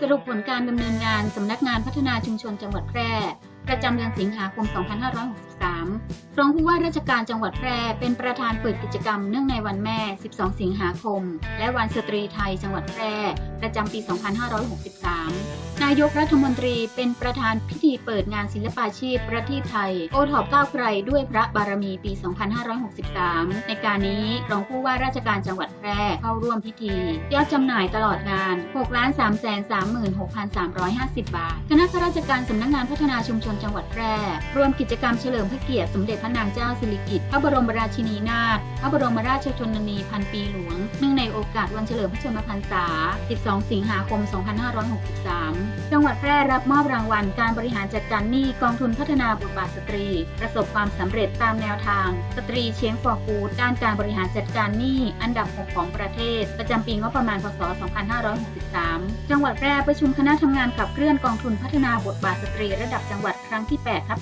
สรุปผลการดำเนินงานสำนักงานพัฒนาชุมชนจังหวัดแพร่ ประจำเดือนสิงหาคม 2564 3รองผู้ว่าราชการจังหวัดแพร่เป็นประธานเปิดกิจกรรมเนื่องในวันแม่ 12 สิงหาคม และวันสตรีไทยจังหวัดแพร่ ประจำปี 2563 นายกรัฐมนตรีเป็นประธานพิธีเปิดงานศิลปาชีพประเทศไทย โอท็อปก้าวไกลด้วยพระบารมีปี 2563 ในการนี้รองผู้ว่าราชการจังหวัดแพร่เข้าร่วมพิธี ยอดจำหน่ายตลอดงาน 6 3 3 6 3 5 0 บาท คณะข้าราชการสำนักงานพัฒนาชุมชนจังหวัดแพร่ร่วมกิจกรรมเฉลิมพระเกียรติสมเด็จพระนางเจ้าสิริกิติ์พระบรมราชินีนาถพระบรมราชชนนีพันปีหลวง เนื่องในโอกาสวันเฉลิมพระชนมพรรษา 12 สิงหาคม 2563 จังหวัดแพร่รับมอบรางวัลการบริหารจัดการหนี้กองทุนพัฒนาบทบาทสตรี ประสบความสำเร็จตามแนวทาง สตรีเชียงฟอร์ฟูดด้านการบริหารจัดการหนี้อันดับ 6 ของประเทศ ประจำปีงบประมาณพศ 2563 จังหวัดแพร่ประชุมคณะทำงานขับเคลื่อนกองทุนพัฒนาบทบาทสตรีระดับจังหวัด ครั้งที่8ทับ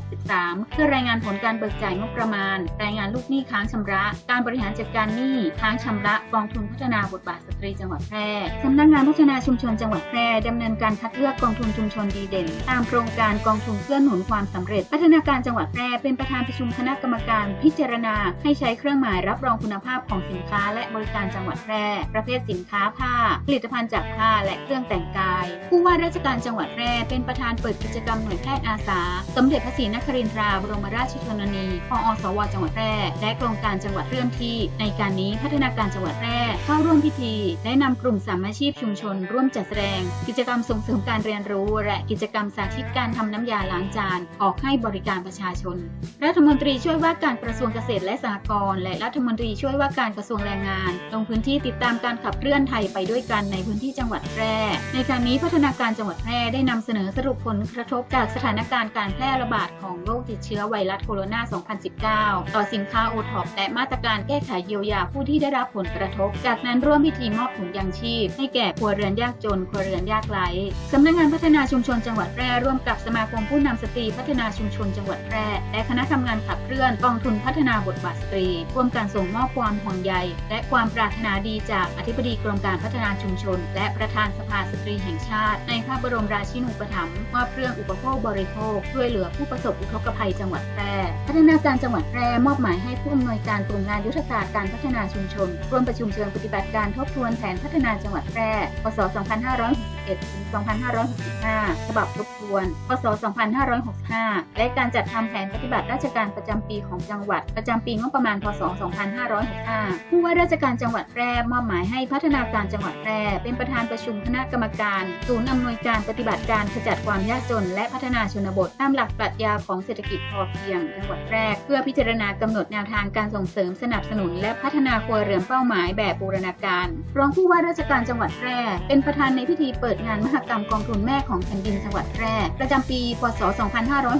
2563 เพื่อรายงานผลการเบิกจ่ายงบประมาณ รายงานลูกหนี้ค้างชำระ การบริหารจัดการหนี้ค้างชำระกองทุนพัฒนาบทบาทสตรีจังหวัดแพร่สำนักงานพัฒนาชุมชนจังหวัดแพร่ดำเนินการคัดเลือกกองทุนชุมชนดีเด่น ตามโครงการกองทุนเพื่อหนุนความสำเร็จ พัฒนาการจังหวัดแพร่เป็นประธานประชุมคณะกรรมการพิจารณา ให้ใช้เครื่องหมายรับรองคุณภาพของสินค้า และบริการจังหวัดแพร่ ประเภทสินค้าผ้า ผลิตภัณฑ์จากผ้าและเครื่องแต่งกาย ผู้ว่าราชการจังหวัดแพร่เป็นประธานเปิดกิจกรรมหน่วยแพทย์อาสา สมเด็จพระศรีนครินทราบรมราชชนนีพอสวจังหวัดแพร่และโครงการจังหวัดเคลื่อนที่ ในการนี้พัฒนาการจังหวัดแพร่เข้าร่วมพิธีได้นำกลุ่มสามอาชีพชุมชน ร่วมจัดแสดง กิจกรรมส่งเสริมการเรียนรู้ และกิจกรรมสาธิตการทำน้ำยาล้างจาน ออกให้บริการประชาชน รัฐมนตรีช่วยว่าการกระทรวงเกษตรและสหกรณ์และรัฐมนตรีช่วยว่าการกระทรวงแรงงาน ลงพื้นที่ติดตามการขับเคลื่อนไทยไปด้วยกันในพื้นที่จังหวัดแพร่ ในการนี้พัฒนาการจังหวัดแพร่ได้นำเสนอสรุปผลกระทบจากสถานการณ์การแพร่ระบาดของโรค ดเชื้อไวรัสโคโรนา 2019 ต่อสินค้าโอท็อปและมาตรการแก้ไขเยียวยาผู้ที่ได้รับผลกระทบ จากนั้นร่วมพิธีมอบถุงยางชีพ ให้แก่ครัวเรือนยากจนครัวเรือนยากไร้สำนักงานพัฒนาชุมชนจังหวัดแพร่ร่วมกับสมาคมผู้นำสตรีพัฒนาชุมชนจังหวัดแพร่และคณะทำงานขับเคลื่อนกองทุนพัฒนาบทบาทสตรีร่วมการส่งมอบความห่วงใย และความปรารถนาดีจากอธิบดีกรมการพัฒนาชุมชน และประธานสภาสตรีแห่งชาติ ในพระบรมราชินูปถัมภ์มอบเครื่องอุปโภคบริโภคช่วยเหลือผู้ประสบอุทกภัยจังหวัดแพร่พัฒนาการจังหวัดแพร่มอบหมายให้ผู้อำนวยการกลุ่มงานยุทธศาสตร์การพัฒนาชุมชนร่วมประชุมเชิงปฏิบัติการทบทวนแผนพัฒนาจังหวัดแพร่พศ2561 ถึง 2565 ฉบับทบทวน พศ 2565 และการจัดทำแผนปฏิบัติราชการประจำปีของจังหวัด ประจำปีงบประมาณ พศ 2565 ผู้ว่าราชการจังหวัดแพร่มอบหมายให้พัฒนาการจังหวัดแพร่เป็นประธานประชุมคณะกรรมการศูนย์อำนวยการปฏิบัติการขจัดความยากจน และพัฒนาชนบทตามหลักปรัชญาของเศรษฐกิจพอเพียง จังหวัดแพร่เพื่อพิจารณากำหนดแนวทางการส่งเสริมสนับสนุน และพัฒนาครัวเรือนเป้าหมายแบบบูรณาการ รองผู้ว่าราชการจังหวัดแพร่เป็นประธานในพิธีเปิดปิดงานมหกรรมกองทุนแม่ของแผ่นดินจังหวัดแพร่ ประจำปี พศ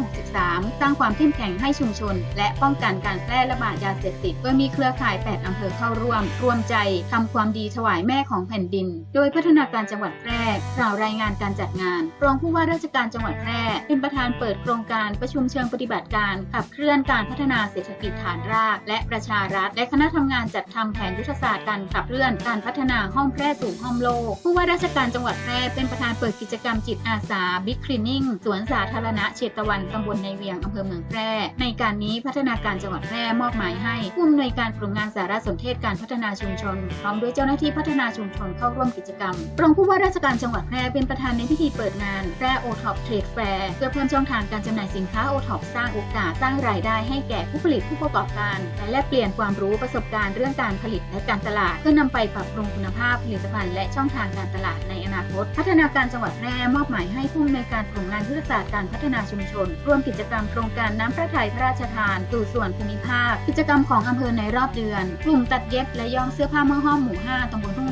2563 สร้างความเข้มแข็งให้ชุมชน และป้องกันการแพร่ระบาดยาเสพติด โดยมีเครือข่าย 8 อำเภอเข้าร่วม รวมใจทำความดีถวายแม่ของแผ่นดิน โดยพัฒนาการจังหวัดแพร่กล่าวรายงานการจัดงาน รองผู้ว่าราชการจังหวัดแพร่ เป็นประธานเปิดโครงการประชุมเชิงปฏิบัติการ ขับเคลื่อนการพัฒนาเศรษฐกิจฐานราก และประชารัฐ และคณะทำงานจัดทำแผนยุทธศาสตร์การขับเคลื่อนการพัฒนาห้องแพร่สู่ห้องโลก ผู้ว่าราชการจังหวัดแพร่เป็นประธานเปิดกิจกรรมจิตอาสาบิ๊กคลีนนิ่งสวนสาธารณะเชตวันตำบลในเวียงอำเภอเมืองแพร่ ในการนี้พัฒนาการจังหวัดแพร่มอบหมายให้ผู้อำนวยการกลุ่มงานสารสนเทศการพัฒนาชุมชน พร้อมด้วยเจ้าหน้าที่พัฒนาชุมชนเข้าร่วมกิจกรรมรองผู้ว่าราชการจังหวัดแพร่เป็นประธานในพิธีเปิดงานแพร่โอท็อปเทรดแฟร์เพื่อเพิ่มช่องทางการจำหน่ายสินค้าโอท็อปสร้างโอกาสสร้างรายได้ให้แก่ผู้ผลิตผู้ประกอบการ และแลกเปลี่ยนความรู้ประสบการณ์เรื่องการผลิตและการตลาด เพื่อนำไปปรับปรุงคุณภาพผลิตภัณฑ์และช่องทางการตลาดในอนาคตพัฒนาการจังหวัดแพร่มอบหมายให้ผู้อำนวยการกลุ่มงานยุทธศาสตร์การพัฒนาชุมชน ร่วมกิจกรรมโครงการน้ำพระทัยพระราชทานสู่ส่วนภูมิภาค กิจกรรมของอำเภอในรอบเดือน กลุ่มตัดเย็บและย้อมเสื้อผ้าเมื่อห้อมหมู่ 5ตำบลทุ่ง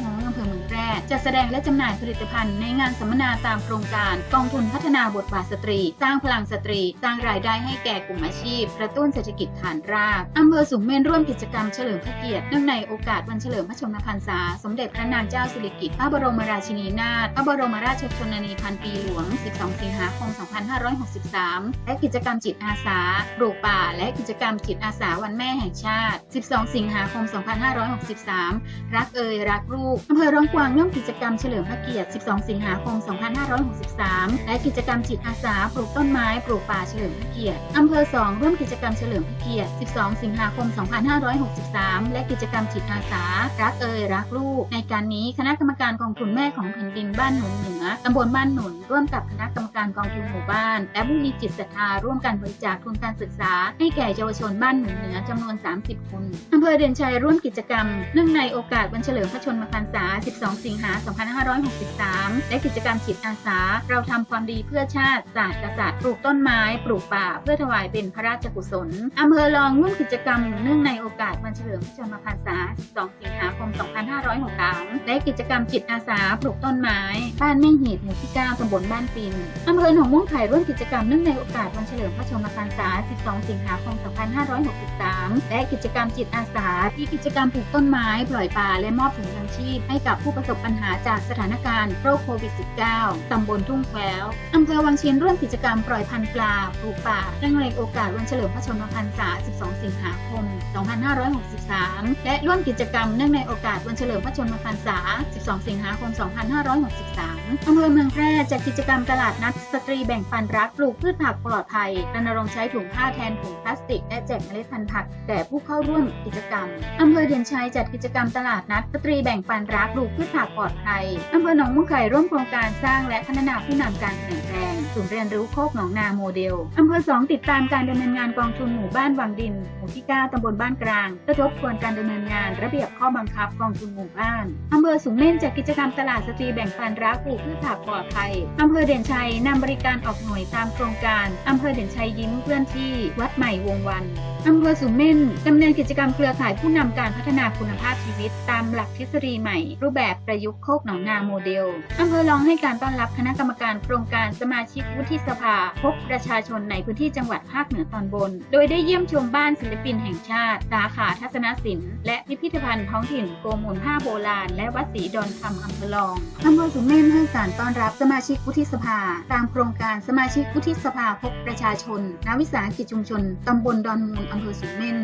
หงส์อำเภอเมืองแพร่จัดแสดงและจำหน่ายผลิตภัณฑ์ในงานสัมมนาตามโครงการ กองทุนพัฒนาบทบาทสตรี สร้างพลังสตรี สร้างรายได้ให้แก่กลุ่มอาชีพ กระตุ้นเศรษฐกิจฐานรากอำเภอสูงเม่นร่วมกิจกรรมเฉลิมพระเกียรติเนื่องในโอกาสวันเฉลิมพระชนมพรรษา สมเด็จพระนางเจ้าสิริกิติ์พระบรมราชินีนาถพระบรมราชชนนีพันปีหลวง 12 สิงหาคม 2563 และกิจกรรมจิตอาสาปลูกป่า และกิจกรรมจิตอาสาวันแม่แห่งชาติ 12 สิงหาคม 2563 รักเอ่ยรักลูกอำเภอร้องกวางร่วมกิจกรรมเฉลิมพระเกียรติ 12 สิงหาคม 2563 และกิจกรรมจิตอาสาปลูกต้นไม้ปลูกป่าเฉลิมพระเกียรติอำเภอ 2 ร่วมกิจกรรมเฉลิมพระเกียรติ 12 สิงหาคม 2563 และกิจกรรมจิตอาสา รักเอ่ยรักลูก ในการนี้คณะกรรมการกองทุนแม่ของแผ่นดินบ้านหนุนเหนือตำบลบ้านหนุนร่วมกับคณะกรรมการกองทุนหมู่บ้าน และผู้มีจิตศรัทธาร่วมกันบริจาคทุนการศึกษา ให้แก่เยาวชนบ้านหนุนเหนือจำนวน 30 คนอำเภอเด่นชัยร่วมกิจกรรมเนื่องในโอกาสวันเฉลิมพระชนมพรรษา 12สิงหา 2563 และกิจกรรมจิตอาสา เราทำความดีเพื่อชาติศาสตร์กษัตริย์ปลูกต้นไม้ ปลูกป่า เพื่อถวายเป็นพระราชกุศลอำเภอรองร่วมกิจกรรมเนื่องในโอกาสวันเฉลิมพระชนมพรรษา12สิงหาคม 2563 และกิจกรรมจิตอาสาปลูกต้นไม้ บ้านแม่งหีดหมู่ที่ 9 ตำบลบ้านปินอำเภอหนองม่วงไข่ร่วมกิจกรรมเนื่องในโอกาสวันเฉลิมพระชนมพรรษา 12 สิงหาคม 2563 และกิจกรรมจิตอาสาที่กิจกรรมปลูกต้นไม้ ปล่อยปลาและมอบถุงยังชีพให้กับผู้ประสบปัญหาจากสถานการณ์โรคโควิด -19 ตำบลทุ่งแควอำเภอวังเชียนร่วมกิจกรรมปล่อยพันธุ์ปลาปลูกป่าเนื่องในโอกาสวันเฉลิมพระชนมพรรษา 12 สิงหาคม 2563 และร่วมกิจกรรมเนื่องในโอกาสวันเฉลิมพระชนมพรรษา 12 สิงหาคม 2563 อำเภอเมืองแพร่จัดกิจกรรมตลาดนัดสตรีแบ่งปันรักปลูกพืชผักปลอดภัยรณรงค์ใช้ถุงผ้าแทนถุงพลาสติก และแจกเมล็ดพันธุ์ผักแก่ผู้เข้าร่วมกิจกรรม อำเภอเด่นชัยจัดกิจกรรมตลาดนัดสตรีแบ่งปันรักปลูกพืชผักปลอดภัยอำเภอหนองมุกไข่ร่วมโครงการสร้างและพัฒนาผู้นำการเปลี่ยนแปลงศูนย์เรียนรู้โคกหนองนาโมเดลอำเภอสองติดตามการดำเนินงานกองทุนหมู่บ้านวังดิน หมู่ที่ 9ตำบลบ้านกลางเพื่อทบทวนการดำเนินงานระเบียบข้อบังคับกองทุนหมู่บ้านอำเภอสูงเม่นจัดกิจกรรมตลาดสตรีแบ่งปันรักปลูกพืชผักปลอดภัยอำเภอเด่นชัยนำบริการออกหน่วยตามโครงการอำเภอเด่นชัยยิ้มเคลื่อนที่ วัดใหม่วงวันอำเภอสุมเม่นดำเนินกิจกรรมเครือข่ายผู้นำการพัฒนาคุณภาพชีวิต ตามหลักทฤษฎีใหม่ รูปแบบประยุกต์โคกหนองนาโมเดลอำเภอรองให้การต้อนรับคณะกรรมการโครงการสมาชิกวุฒิสภา พบประชาชนในพื้นที่จังหวัดภาคเหนือตอนบน โดยได้เยี่ยมชมบ้านศิลปินแห่งชาติ สาขาทัศนศิลป์และพิพิธภัณฑ์ท้องถิ่นโกมูลผ้าโบราณ และวัดศรีดอนคำอำเภอรองอำเภอสุมเม่นให้การต้อนรับสมาชิกวุฒิสภา ตามโครงการสมาชิกวุฒิสภาพบประชาชนณวิสาหกิจชุมชนตำบลดอนมูลอำเภอสุมเม่น